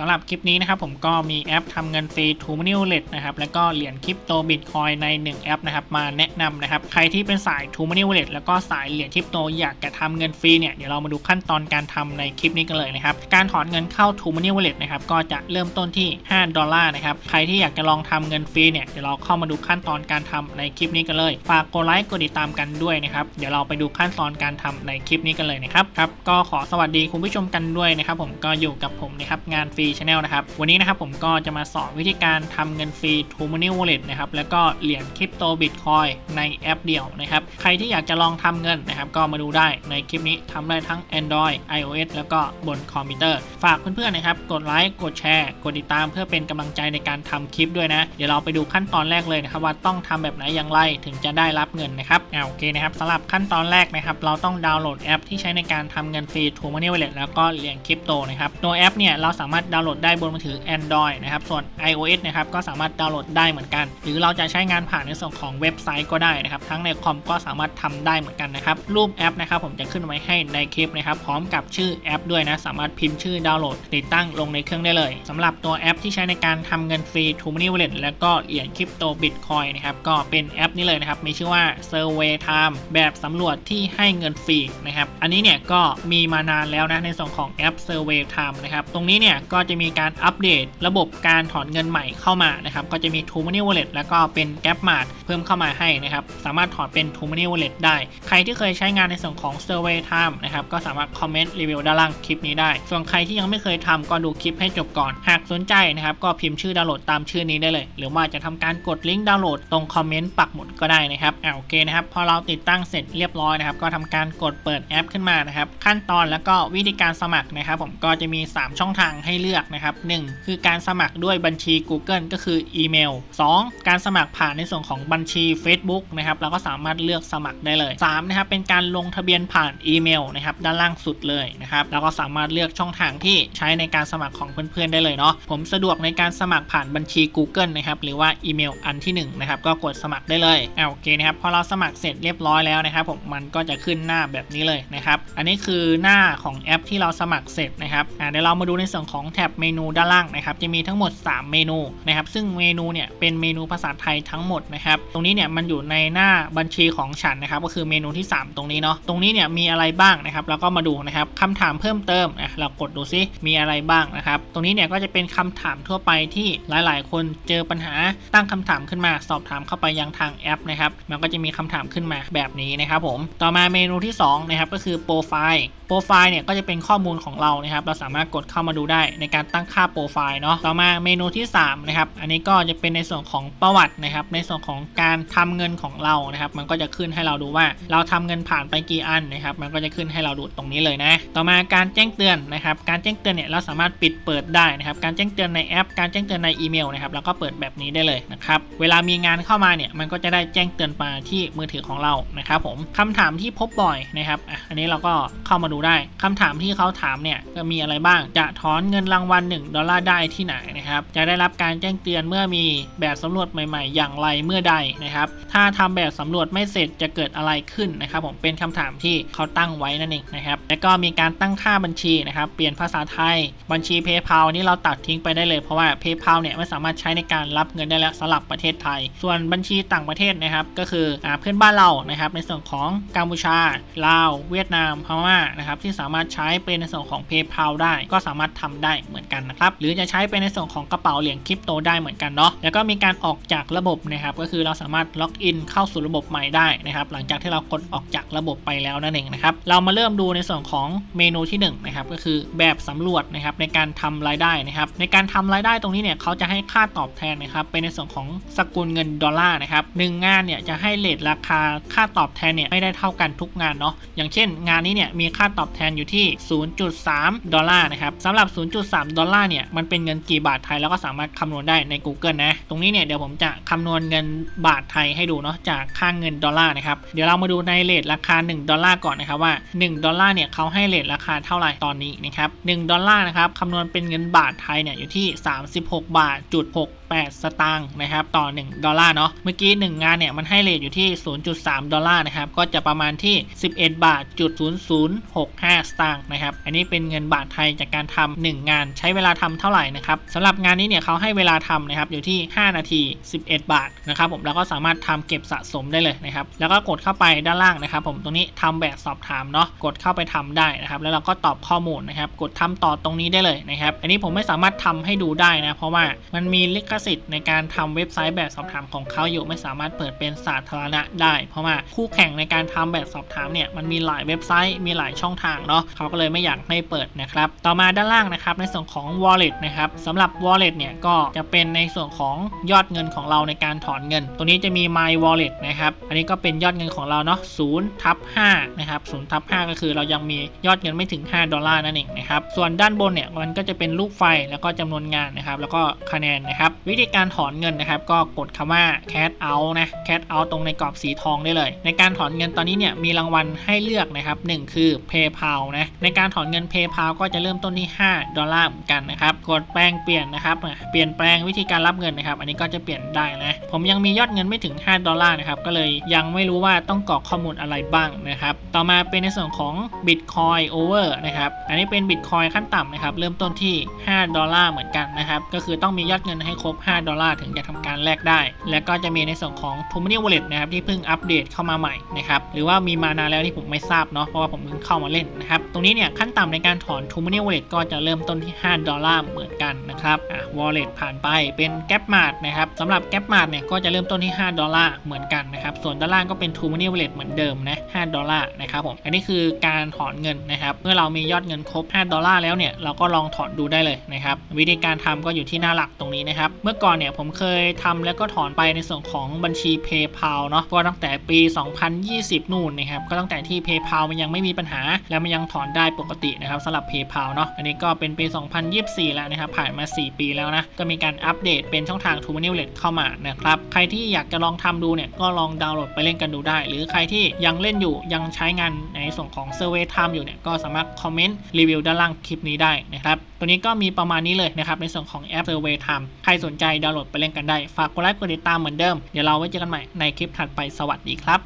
สำหรับคลิปนี้นะครับผมก็มีแอปทำเงินฟรี t o m o n e y Wallet นะครับแล้วก็เหรียญคริปโตบิตคอยใน 1 แอปนะครับมาแนะนำนะครับใครที่เป็นสาย t o m o n e y Wallet แล้วก็สายเหรียญคริปโตอยากจะทำเงินฟรีเนี่ยเดี๋ยวเรามาดูขั้นตอนการทำในคลิปนี้กันเลยนะครับการถอนเงินเข้า t o m o n e y Wallet นะครับก็จะเริ่มต้นที่ 5 ดอลลาร์นะครับใครที่อยากจะลองทำเงินฟรีเนี่ยเดี๋ยวเราเข้ามาดูขั้นตอนการทำในคลิปนี้กันเลยฝากกดไลค์กดติดตามกันด้วยนะครับเดี๋ยวเราไปดูขั้นตอนการทำในคลิปนี้กันเลยนะครับครับก็ขอสวัสดีคุณผู้ชมกันด้วยนะครับผมก็อยู่กับผมนะครับงานฟรีชาแนลนะครับ วันนี้นะครับผมก็จะมาสอนวิธีการทำเงินฟรี t o m o n e y Wallet นะครับ แล้วก็เหรียญคริปโตบิตคอยในแอปเดียวนะครับ ใครที่อยากจะลองทำเงินนะครับ ก็มาดูได้ในคลิปนี้ทำได้ทั้ง Android iOS แล้วก็บนคอมพิวเตอร์ ฝากเพื่อนๆนะครับ กดไลค์ กดแชร์ กดติดตามเพื่อเป็นกำลังใจในการทำคลิปด้วยนะ เดี๋ยวเราไปดูขั้นตอนแรกเลยนะครับว่าต้องทำแบบไหนอย่างไรถึงจะได้รับเงินนะครับอ่าโอเคนะครับสำหรับขั้นตอนแรกนะครับเราต้องดาวน์โหลดแอปที่ใช้ในการทำเงินฟรี t o m o n e y Wallet แล้วก็เหรียญคริปโตนะครับตัวแอปเนี่ยเราสามารถาวน์โหลดได้บนมือถือ Android นะครับ ส่วน iOS นะครับก็สามารถดาวน์โหลดได้เหมือนกัน หรือเราจะใช้งานผ่านในส่วนของเว็บไซต์ก็ได้นะครับ ทั้งในคอมก็สามารถทำได้เหมือนกันนะครับ รูปแอปนะครับผมจะขึ้นไว้ให้ในคลิปนะครับ พร้อมกับชื่อแอปด้วยนะ สามารถพิมพ์ชื่อดาวน์โหลด ติดตั้งลงในเครื่องได้เลยสำหรับตัวแอปที่ใช้ในการทำเงินฟรี t o m o n e y Wallet แล้วก็เหรียญคริปโตบิตคอยนะครับก็เป็นแอปนี้เลยนะครับมีชื่อว่า Survey Time แบบสำรวจที่ให้เงินฟรีนะครับ อันนี้เนี่ยก็มีมานานแล้วนะในส่วนของแอป Survey Time นะครับ ตรงนี้เนี่ยก็จะมีการอัปเดต ระบบการถอนเงินใหม่เข้ามานะครับก็จะมี t o m o n e y Wallet แล้วก็เป็น g a p m a r t เพิ่มเข้ามาให้นะครับสามารถถอนเป็น t o m o n e y Wallet ได้ ใครที่เคยใช้งานในส่วนของ Survey Time นะครับก็สามารถคอมเมนต์รีวิวด้านล่างคลิปนี้ได้ ส่วนใครที่ยังไม่เคยทำก็ดูคลิปให้จบก่อน หากสนใจนะครับก็พิมพ์ชื่อดาวน์โหลดตามชื่อนี้ได้เลย หรือว่าจะทำการกดลิงก์ดาวน์โหลดตรงคอมเมนต์ปักหมุดก็ได้นะครับอ่าโอเคนะครับพอเราติดตั้งเสร็จเรียบร้อยนะครับก็ทำการกดเปิดแอปขึ้นมานะครับขั้นตอนแล้วก็วิธีการสมัครนะครับผมก็จะมี 3 ช่องทางให้เลือกนะครับ 1 คือการสมัครด้วยบัญชี Google ก็คืออีเมล 2 การสมัครผ่านในส่วนของบัญชี Facebook นะครับเราก็สามารถเลือกสมัครได้เลย3นะครับเป็นการลงทะเบียนผ่านอีเมลนะครับด้านล่างสุดเลยนะครับเราก็สามารถเลือกช่องทางที่ใช้ในการสมัครของเพื่อนๆได้เลยเนาะผมสะดวกในการสมัครผ่านบัญชี Google นะครับหรือว่าอีเมลอันที่1นะครับก็กดสมัครได้เลยเอาโอเคนะครับพอเราสมัครเสร็จเรียบร้อยแล้วนะครับผมมันก็จะขึ้นหน้าแบบนี้เลยนะครับอันนี้คือหน้าของแอปที่เราสมัครเสร็จนะครับอ่าเดี๋ยวเรามาดูในส่วนของแท็บเมนูด้านล่างนะครับ จะมีทั้งหมด 3 เมนูนะครับ ซึ่งเมนูเนี่ยเป็นเมนูภาษาไทยทั้งหมดนะครับ ตรงนี้เนี่ยมันอยู่ในหน้าบัญชีของฉันนะครับ ก็คือเมนูที่ 3 ตรงนี้เนาะ ตรงนี้เนี่ยมีอะไรบ้างนะครับเราก็มาดูนะครับคำถามเพิ่มเติมอะเรากดดูซิมีอะไรบ้างนะครับ ตรงนี้เนี่ยก็จะเป็นคำถามทั่วไปที่หลาย ๆ คนเจอปัญหาตั้งคำถามขึ้นมา สอบถามเข้าไปยังทางแอปนะครับ มันก็จะมีคำถามขึ้นมาแบบนี้นะครับผม ต่อมาเมนูที่2นะครับก็คือโปรไฟล์ โปรไฟล์เนี่ยก็จะเป็นข้อมูลของเรานะครับ เราสามารถกดเข้ามาดูได้ในการตั้งค่าโปรไฟล์เนาะต่อมาเมนูที่3นะครับอันนี้ก็จะเป็นในส่วนของประวัตินะครับในส่วนของการทำเงินของเรานะครับ มันก็จะขึ้นให้เราดูว่าเราทำเงินผ่านไปกี่อันนะครับ มันก็จะขึ้นให้เราดูตรงนี้เลยนะ ต่อมาการแจ้งเตือนนะครับการแจ้งเตือนเนี่ยเราสามารถปิดเปิดได้นะครับการแจ้งเตือนในแอป การแจ้งเตือนในอีเมลนะครับเราก็เปิดแบบนี้ได้เลยนะครับเวลามีงานเข้ามาเนี่ยมันก็จะได้แจ้งเตือนมาที่มือถือของเรานะครับผมคำถามที่พบบ่อยนะครับอันนี้เราก็เข้ามาดูได้คำถามที่เขาถามเนี่ยก็มีอะไรบ้างจะถอนเงินรางวัล 1 ดอลลาร์ได้ที่ไหน นะครับ จะได้รับการแจ้งเตือนเมื่อมีแบบสำรวจใหม่ๆ อย่างไรเมื่อใดนะครับ ถ้าทำแบบสำรวจไม่เสร็จจะเกิดอะไรขึ้นนะครับ ผมเป็นคำถามที่เขาตั้งไว้นั่นเองนะครับแล้วก็มีการตั้งค่าบัญชีนะครับเปลี่ยนภาษาไทย บัญชี PayPal นี่เราตัดทิ้งไปได้เลยเพราะว่า PayPal เนี่ยไม่สามารถใช้ในการรับเงินได้แล้วสำหรับประเทศไทย ส่วนบัญชีต่างประเทศนะครับ ก็คืออเพื่อนบ้านเรานะครับ ในส่วนของกัมพูชาลาว เวียดนามพม่านะครับที่สามารถใช้เป็นในส่วนของ PayPal ได้ ก็สามารถทำได้เหมือนกันนะครับหรือจะใช้เป็นในส่วนของกระเป๋าเหรียญคริปโตได้เหมือนกันเนาะแล้วก็มีการออกจากระบบนะครับก็คือเราสามารถล็อกอินเข้าสู่ระบบใหม่ได้นะครับหลังจากที่เรากดออกจากระบบไปแล้วนั่นเองนะครับเรามาเริ่มดูในส่วนของเมนูที่1นะครับก็คือแบบสำรวจนะครับในการทำรายได้นะครับในการทำรายได้ตรงนี้เนี่ยเขาจะให้ค่าตอบแทนนะครับเป็นในส่วนของสกุลเงินดอลลาร์นะครับหนึ่งงานเนี่ยจะให้เลทราคาค่าตอบแทนเนี่ยไม่ได้เท่ากันทุกงานเนาะอย่างเช่น งานนี้เนี่ยมีค่าตอบแทนอยู่ที่ 0.3 ดอลลาร์นะครับสำหรับ 0.3 ดอลลาร์เนี่ยมันเป็นเงินกี่บาทไทยแล้วก็สามารถคำนวณได้ใน Google นะ ตรงนี้เนี่ยเดี๋ยวผมจะคำนวณเงินบาทไทยให้ดูเนาะจากค่างเงินดอลลาร์นะครับเดี๋ยวเรามาดูในเลทราคา 1 ดอลลาร์ก่อนนะครับว่า 1 ดอลลาร์เนี่ยเขาให้เลทราคาเท่าไหร่ตอนนี้นะครับ1ดอลลาร์นะครับคำนวณเป็นเงินบาทไทยเนี่ยอยู่ที่ 36 บาทจุด6 8 สตางค์นะครับต่อ 1 ดอลลาร์เนาะเมื่อกี้ 1 งานเนี่ย มันให้เลทอยู่ที่ 0.3 ดอลลาร์นะครับ ก็จะประมาณที่ 11 บาทจุด0065 สตางค์นะครับ อันนี้เป็นเงินบาทไทยจากการทำ1งานใช้เวลาทำเท่าไหร่นะครับสำหรับงานนี้เนี่ยเขาให้เวลาทำนะครับอยู่ที่ 5 นาที 11 บาทนะครับผมแล้วก็สามารถทำเก็บสะสมได้เลยนะครับแล้วก็กดเข้าไปด้านล่างนะครับ ผมตรงนี้ทำแบบสอบถามเนาะกดเข้าไปทำได้นะครับ แล้วเราก็ตอบข้อมูลนะครับ กดทำต่อตรงนี้ได้เลยนะครับ อันนี้ผมไม่สามารถทำให้ดูได้นะ เพราะว่ามันมีลิขสิทธิ์ในการทำเว็บไซต์แบบสอบถามของเขาอยู่ไม่สามารถเปิดเป็นสาธารณะได้ เพราะว่าคู่แข่งในการทำแบบสอบถามเนี่ยมันมีหลายเว็บไซต์มีหลายช่องทางเนาะเขาก็เลยไม่อยากให้เปิดนะครับต่อมาด้านล่างนะครับในส่วนของ wallet นะครับสำหรับ wallet เนี่ยก็จะเป็นในส่วนของยอดเงินของเราในการถอนเงิน ตัวนี้จะมี my wallet นะครับอันนี้ก็เป็นยอดเงินของเราเนาะ0ทับ5นะครับ0ทับ5ก็คือเรายังมียอดเงินไม่ถึง 5 ดอลลาร์นั่นเองนะครับส่วนด้านบนเนี่ยมันก็จะเป็นรูปไฟแล้วก็จำนวนงานนะครับแล้วก็คะแนนนะครับวิธีการถอนเงินนะครับ ก็กดคำว่า cash out นะ cash out ตรงในกรอบสีทองได้เลย ในการถอนเงินตอนนี้เนี่ยมีรางวัลให้เลือกนะครับหนึ่งคือ PayPal นะในการถอนเงิน PayPal ก็จะเริ่มต้นที่ 5 ดอลลาร์เหมือนกันนะครับกดแปลงเปลี่ยนนะครับเปลี่ยนแปลงวิธีการรับเงินนะครับอันนี้ก็จะเปลี่ยนได้นะผมยังมียอดเงินไม่ถึง 5 ดอลลาร์นะครับก็เลยยังไม่รู้ว่าต้องกรอกข้อมูลอะไรบ้างนะครับต่อมาเป็นในส่วนของ Bitcoin Over นะครับอันนี้เป็น Bitcoin ขั้นต่ำนะครับเริ่มต้นที่ 5 ดอลลาร์เหมือนกันนะครับก็คือต้องมียอดเงินให้ครบ5 ดอลลาร์ถึงจะทำการแลกได้ และก็จะมีในส่วนของ t o m o n y Wallet นะครับที่เพิ่งอัปเดตเข้ามาใหม่นะครับหรือว่ามีมานานแล้วที่ผมไม่ทราบเนาะเพราะว่าผมเพิ่งเข้ามาเล่นนะครับตรงนี้เนี่ยขั้นต่ำในการถอน t o m o n y Wallet ก็จะเริ่มต้นที่ 5 ดอลลาร์เหมือนกันนะครับอะ Wallet ผ่านไปเป็น g a p m a r t นะครับสำหรับ g a p m a r t เนี่ยก็จะเริ่มต้นที่ 5 ดอลลาร์เหมือนกันนะครับส่วนด้านล่างก็เป็น t o m o n y Wallet เหมือนเดิมนะ5ดอลลาร์นะครับผมอันนี้คือการถอนเงินนะครับเมื่อเรามียอดเงินครบ 5 ดอลลาร์แล้วเนี่ยเราก็ลองถอนดูได้เลยนะครับวิธีการทำก็อยู่ที่หน้าหลักตรงนี้นะครับมื่อก่อนเนี่ยผมเคยทำแล้วก็ถอนไปในส่วนของบัญชี PayPal เนาะก็ตั้งแต่ปี 2020 นู่นนะครับก็ตั้งแต่ที่ PayPal มันยังไม่มีปัญหา แล้วมันยังถอนได้ปกตินะครับสำหรับ PayPal เนาะอันนี้ก็เป็นปี 2024 แล้วนะครับผ่านมา 4 ปีแล้วนะก็มีการอัปเดตเป็นช่องทาง t o m o n y Wallet เข้ามานะครับใครที่อยากจะลองทำดูเนี่ยก็ลองดาวน์โหลดไปเล่นกันดูได้ หรือใครที่ยังเล่นอยู่ยังใช้งานในส่วนของ Survey Time อยู่เนี่ยก็สามารถคอมเมนต์รีวิวด้านล่างคลิปนี้ได้นะครับตัวนี้ก็มีประมาณนี้เลยนะครับในส่วนของแอป Survey Time ใครสนใจดาวน์โหลดไปเล่นกันได้ ฝากกดไลค์กดติดตามเหมือนเดิม เดี๋ยวเราไว้เจอกันใหม่ในคลิปถัดไปสวัสดีครับ